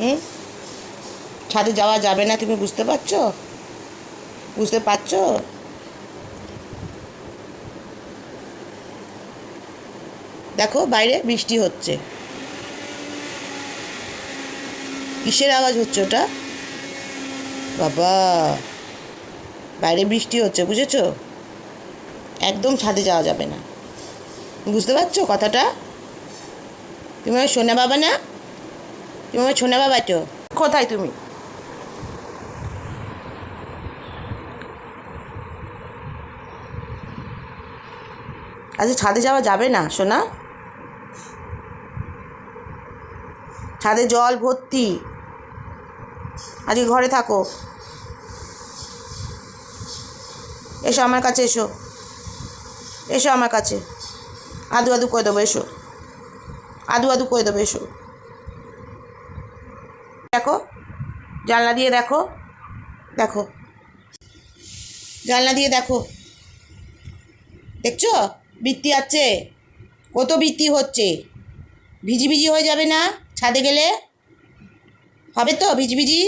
হুম? ছাদে যাওয়া যাবে না, তুমি বুঝতে পারছ? বুঝতে পারছ? দেখো, বাইরে বৃষ্টি হচ্ছে। কিসের আওয়াজ হচ্ছে ওটা? বাবা, বাইরে বৃষ্টি হচ্ছে, বুঝেছ? একদম ছাদে যাওয়া যাবে না। বুঝতে পারছ কথাটা? তুমি সোনা বাবা না? তুমি আমার সোনা বাবা তো। কোথায় তুমি? আচ্ছা ছাদে যাওয়া যাবে না সোনা? ছাদে জল ভর্তি। আজকে ঘরে থাকো। এসো আমার কাছে এসো। এসো আমার কাছে। আদু আদু করে দেবো এসো। আদু আদু করে দেবো এসো। দেখো, জানলা দিয়ে দেখো দেখো। জানলা দিয়ে দেখো। দেখছ? বৃত্তি আছে। কত বৃত্তি হচ্ছে? ভিজি ভিজি হয়ে যাবে না ছাদে গেলে? হবে তো ভিজি ভিজি?